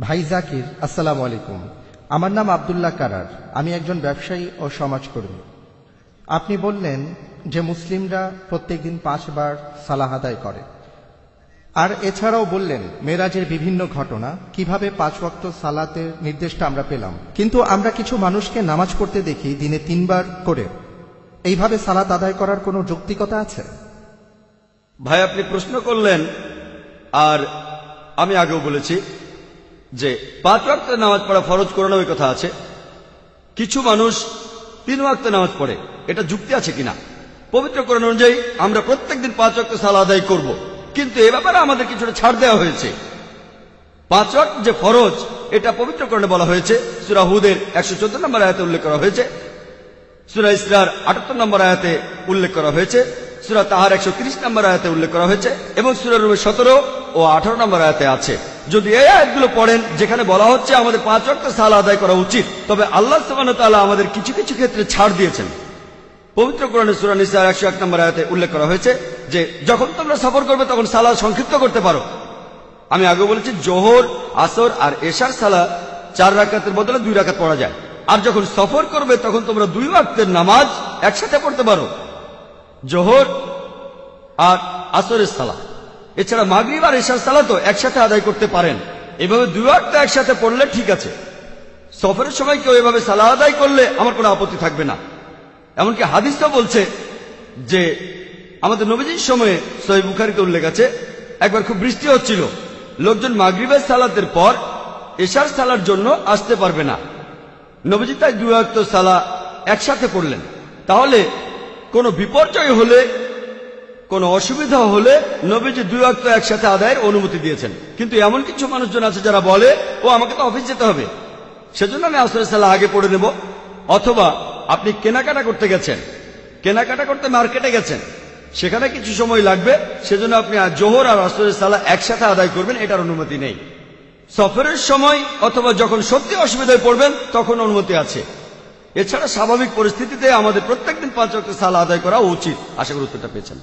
ভাই জাকির, আসসালাম আলাইকুম। আমার নাম আবদুল্লাহ কারার। আমি একজন ব্যবসায়ী ও সমাজকর্মী। আপনি বললেন যে মুসলিমরা প্রত্যেকদিন পাঁচবার সালাহ আদায় করে। আর এছাড়াও বললেন মেরাজের বিভিন্ন ঘটনা, কীভাবে পাঁচ ওয়াক্ত সালাতের নির্দেশটা আমরা পেলাম। কিন্তু আমরা কিছু মানুষকে নামাজ পড়তে দেখি দিনে তিনবার করে। এইভাবে সালাত আদায় করার কোনো যৌক্তিকতা আছে? ভাই, আপনি প্রশ্ন করলেন, আর আমি আগেও বলেছি যে পাঁচ ওয়াক্ত নামাজ পড়া ফরজ করানো ওই কথা আছে। কিছু মানুষ তিন ওয়াক্ত নামাজ পড়ে, এটা যুক্তি আছে কিনা? পবিত্র করণ অনুযায়ী আমরা প্রত্যেকদিন পাঁচ ওয়াক্ত সালা আদায় করব। কিন্তু এ ব্যাপারে আমাদের কিছুটা ছাড় দেওয়া হয়েছে। পাঁচ ওয়াক্ত যে ফরজ, এটা পবিত্র পবিত্রকরণে বলা হয়েছে। সুরা হুদের একশো চোদ্দ নম্বর আয়াতে উল্লেখ করা হয়েছে। সুরা ইসরার আটাত্তর নম্বর আয়াতে উল্লেখ করা হয়েছে। সুরা তাহার একশো তিরিশ নম্বর আয়াতে উল্লেখ করা হয়েছে এবং সুরা রুমের সতেরো ও আঠারো নম্বর আয়াতে আছে। যদি এই আয়াতগুলো পড়েন, যেখানে বলা হচ্ছে আমাদের পাঁচ ওয়াক্ত সাল আদায় করা উচিত, তবে আল্লাহ সুবাহ আমাদের কিছু কিছু ক্ষেত্রে ছাড় দিয়েছেন। পবিত্র কোরআনে সুরা নিসার একশো এক নম্বর আয়াতে উল্লেখ করা হয়েছে যে, যখন তোমরা সফর করবে, তখন সালা সংক্ষিপ্ত করতে পারো। আমি আগে বলেছি, জোহর, আসর আর এশার সালা চার রাকাতের বদলে দুই রাকাত পড়া যায়। আর যখন সফর করবে, তখন তোমরা দুই ওয়াক্তের নামাজ একসাথে পড়তে পারো। জোহর আর আসরের সালা এছাড়া মাগরিব আর এশার সালা তো একসাথে আদায় করতে পারেন। এভাবে দুই ওয়াক্ত একসাথে পড়লে ঠিক আছে। সফরের সময় কেউ এভাবে সালা আদায় করলে আমার কোনো আপত্তি থাকবে না। এমনকি হাদিস তো বলছে যে আমাদের নবীজির সময়ে সহি বুখারিতে উল্লেখ আছে, একবার খুব বৃষ্টি হচ্ছিল। লোকজন মাগরিবের সালাতের পর এশার সালার জন্য আসতে পারবে না। নবীজি তাই দুই আয়ত্ত সালা একসাথে পড়লেন। তাহলে কোনো বিপর্যয় হলে, কোনো অসুবিধা হলে নবীজি দুই অক্ত একসাথে আদায়ের অনুমতি দিয়েছেন। কিন্তু এমন কিছু মানুষজন আছে যারা বলে, ও, আমাকে তো অফিস যেতে হবে। সেজন্য আমি আসরের সালা আগে পড়ে নেব। অথবা, আপনি কেনাকাটা করতে গেছেন। কেনাকাটা করতে মার্কেটে গেছেন। সেখানে কিছু সময় লাগবে। সেজন্য আপনি জোহর আর আসরের সালা একসাথে আদায় করবেন, এটার অনুমতি নেই। সফরের সময় অথবা যখন সত্যি অসুবিধায় পড়বেন, তখন অনুমতি আছে। এছাড়া স্বাভাবিক পরিস্থিতিতে আমাদের প্রত্যেকদিন পাঁচ অক্ট সাল আদায় করা উচিত। আশা করি উত্তরটা পেয়েছেন।